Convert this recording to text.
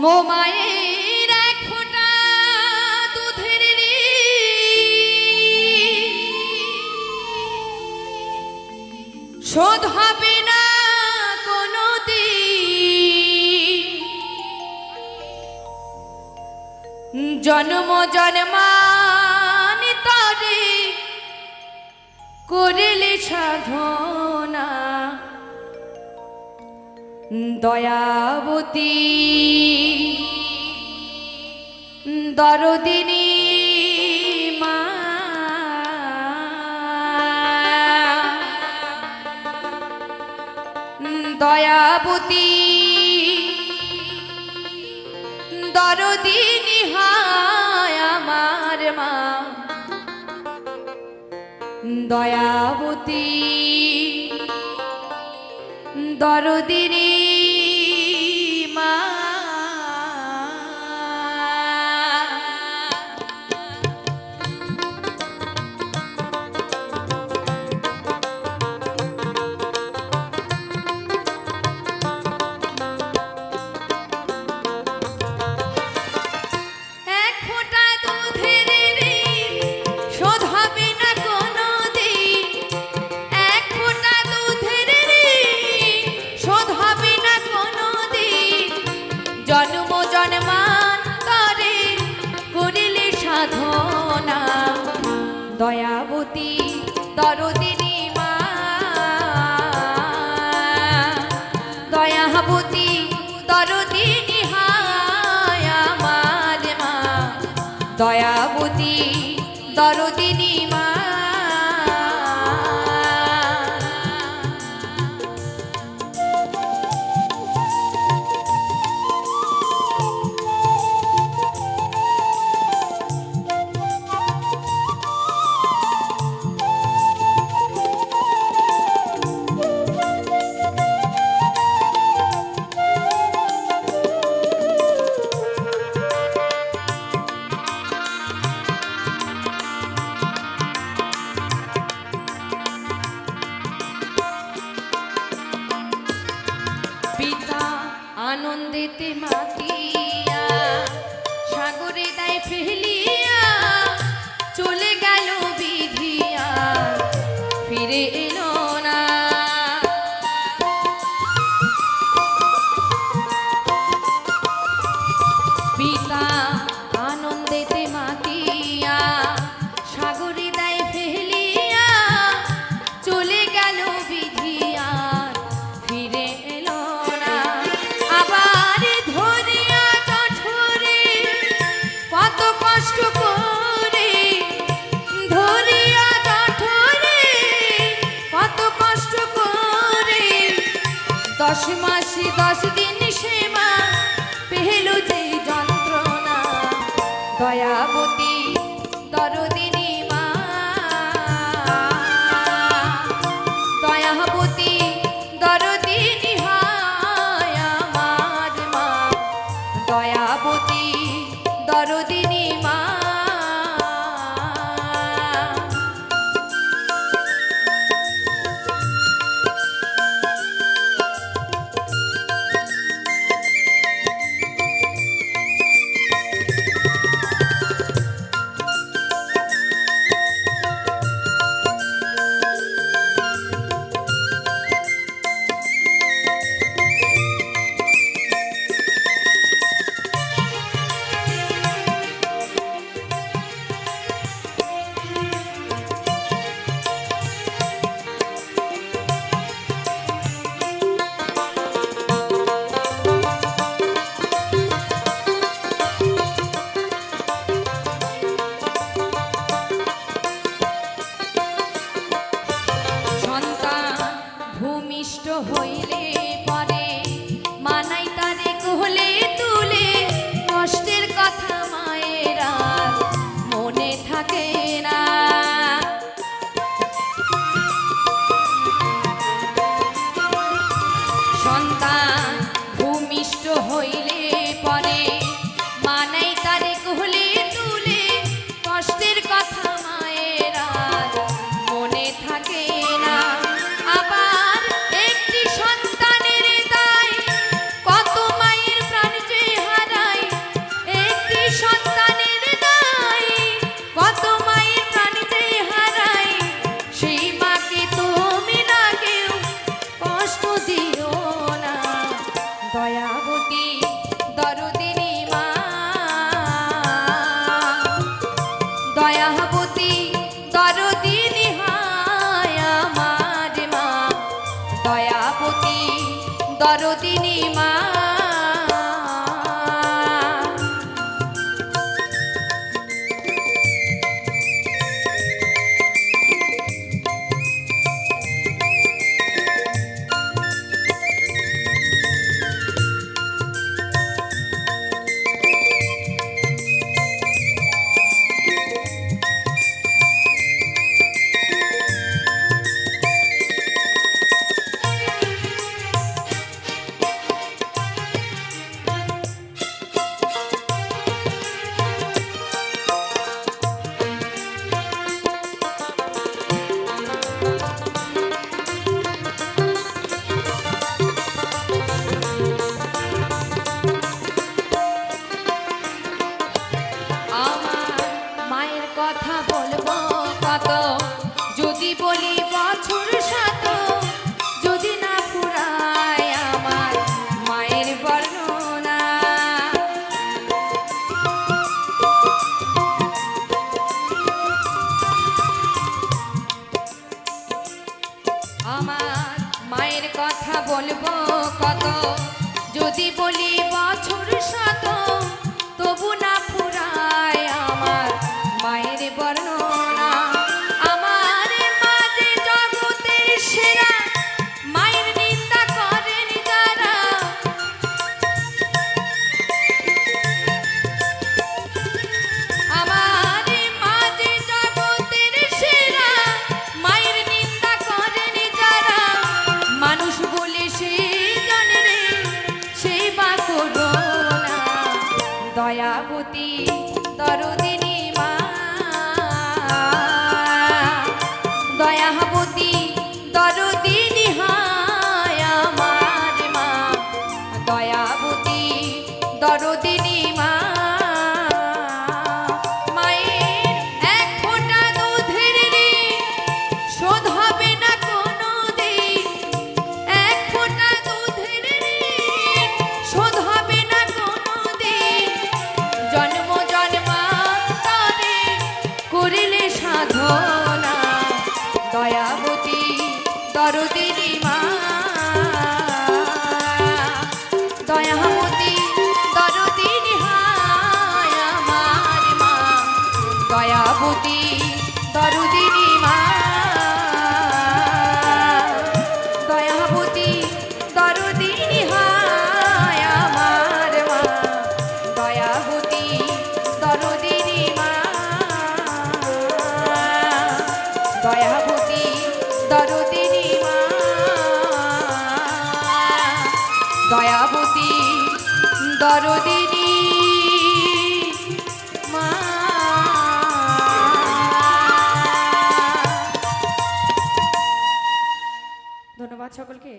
মোমায়ের এক শোধ হবে না কোনো জন্ম জন্মানি তরে করিলে সাধনা দয়াবতী দরদিনী মা। দয়াবতী দরদিনী হায় আমার মা। দয়াবতী। দরদিনী মা। তরদিনী চলে গেল বিধিয়া। ফিরে দশ মাসে দশ দিন দরদিনী মা। ধন্যবাদ সকলকে।